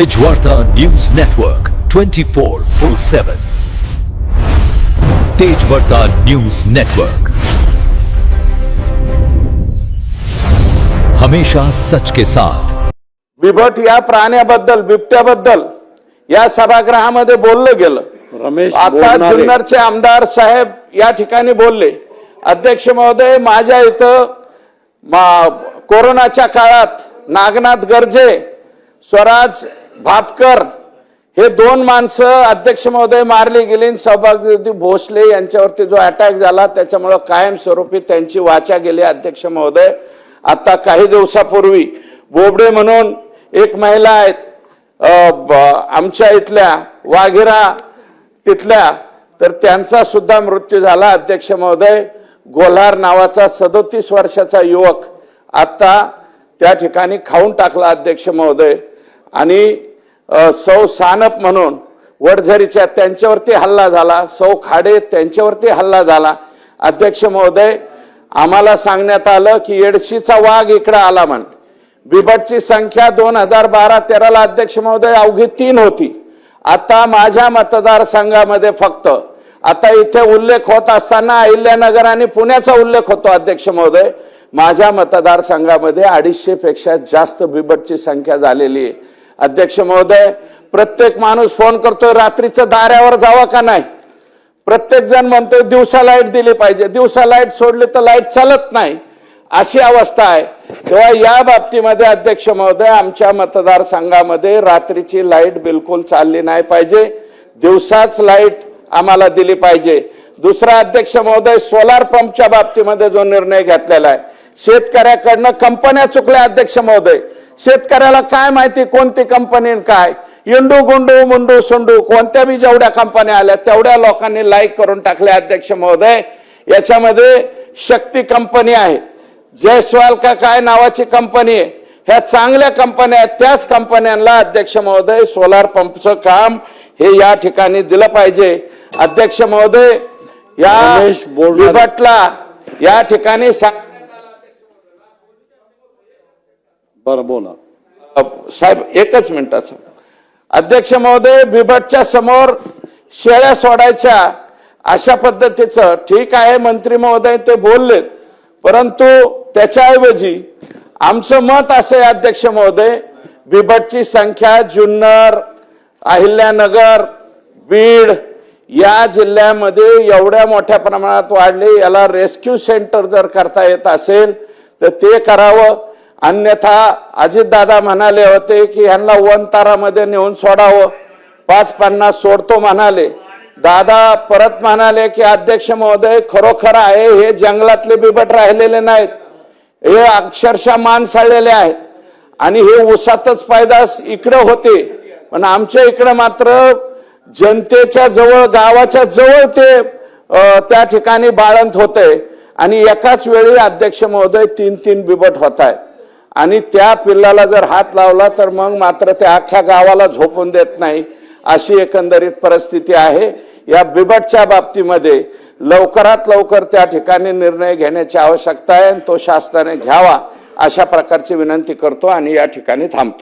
Tejwarta News Network 24/7 Tejwarta News Network. हमेशा सच के साथ. बिभट या प्राण्याबद्दल बिबट्याबद्दल या सभागृहामध्ये बोललं गेलं. रमेश आता. जुन्नरचे आमदार साहेब या ठिकाणी बोलले. अध्यक्ष महोदय माझ्या इथं मा- कोरोनाच्या काळात नागनाथ गर्जे स्वराज भापकर हे दोन माणसं अध्यक्ष महोदय मारली गेली सौभाग्यवती भोसले यांच्यावरती जो अटॅक झाला त्याच्यामुळं कायमस्वरूपी त्यांची वाचा गेली अध्यक्ष महोदय. आता काही दिवसापूर्वी बोबडे म्हणून एक महिला आहेत आमच्या इथल्या वाघिरा तिथल्या तर त्यांचा सुद्धा मृत्यू झाला अध्यक्ष महोदय. गोलार नावाचा सदोतीस वर्षाचा युवक आता त्या ठिकाणी खाऊन टाकला अध्यक्ष महोदय. आणि सौ सानप म्हणून वडझरीच्या त्यांच्यावरती हल्ला झाला सौ खाडे त्यांच्यावरती हल्ला झाला. अध्यक्ष महोदय आम्हाला सांगण्यात आलं की एडशीचा वाघ इकडे आला म्हण. बिबटची संख्या दोन हजार बारा तेराला अध्यक्ष महोदय अवघी तीन होती. आता माझ्या मतदारसंघामध्ये फक्त आता इथे उल्लेख होत असताना अहिल्यानगर आणि पुण्याचा उल्लेख होतो अध्यक्ष महोदय. माझ्या मतदारसंघामध्ये अडीचशे पेक्षा जास्त बिबटची संख्या झालेली आहे. अध्यक्ष महोदय प्रत्येक माणूस फोन करतोय रात्रीचं दाऱ्यावर जावं का नाही? प्रत्येक जण म्हणतोय दिवसा लाइट दिली पाहिजे. दिवसा लाइट सोडली तर लाइट चालत नाही. अशी अवस्था आहे. तेव्हा या बाबतीमध्ये अध्यक्ष महोदय आमच्या मतदारसंघामध्ये रात्रीची लाइट बिलकुल चालली नाही पाहिजे. दिवसाच लाइट आम्हाला दिली पाहिजे. दुसरा अध्यक्ष महोदय सोलार पंपच्या बाबतीमध्ये जो निर्णय घेतलेला आहे शेतकऱ्याकडनं कंपन्या चुकल्या अध्यक्ष महोदय. शेतकऱ्याला काय माहिती कोणती कंपनी काय? इंडू गुंडू मुंडू सुंडू कोणत्या बी जेवढ्या कंपन्या आल्या तेवढ्या लोकांनी लाईक करून टाकले अध्यक्ष महोदय. याच्यामध्ये शक्ती कंपनी आहे. जयस्वाल का काय नावाची कंपनी आहे? ह्या चांगल्या कंपन्या आहेत. त्याच कंपन्यांना अध्यक्ष महोदय सोलार पंपचं काम हे या ठिकाणी दिलं पाहिजे. अध्यक्ष महोदय या. बिबटला या ठिकाणी सा- बरं बोला. साहेब एकच मिनिटाचं. अध्यक्ष महोदय बिबटच्या समोर शेळ्या सोडायच्या अशा पद्धतीचं ठीक आहे मंत्री महोदय ते बोललेत. परंतु त्याच्याऐवजी आमचं मत असे अध्यक्ष महोदय बिबटची संख्या जुन्नर अहिल्यानगर बीड या जिल्ह्यामध्ये एवढ्या मोठ्या प्रमाणात वाढले. याला रेस्क्यू सेंटर जर करता येत असेल तर ते करावं. अन्यथा अजितदादा म्हणाले होते की ह्यांना वन तारामध्ये नेऊन सोडावं. पाच पन्नास सोडतो म्हणाले. दादा परत म्हणाले की अध्यक्ष महोदय खरोखर आहे हे जंगलातले बिबट राहिलेले नाहीत. हे अक्षरशः मानसाळलेले आहेत. आणि हे उसातच पैदास इकडे होते. पण आमच्या इकडे मात्र जनतेच्या जवळ गावाच्या जवळ ते त्या ठिकाणी बाळंत होते आणि एकाच वेळी अध्यक्ष महोदय तीन तीन बिबट होत आहेत आणि त्या पिल्लाला जर हात लावला तर मग मात्र त्या अख्ख्या गावाला झोपून देत नाही अशी एकंदरीत परिस्थिती आहे. या बिबटच्या बाबतीमध्ये लवकरात लवकर त्या ठिकाणी निर्णय घेण्याची आवश्यकता आहे आणि तो शासनाने घ्यावा अशा प्रकारची विनंती करतो आणि या ठिकाणी थांबतो.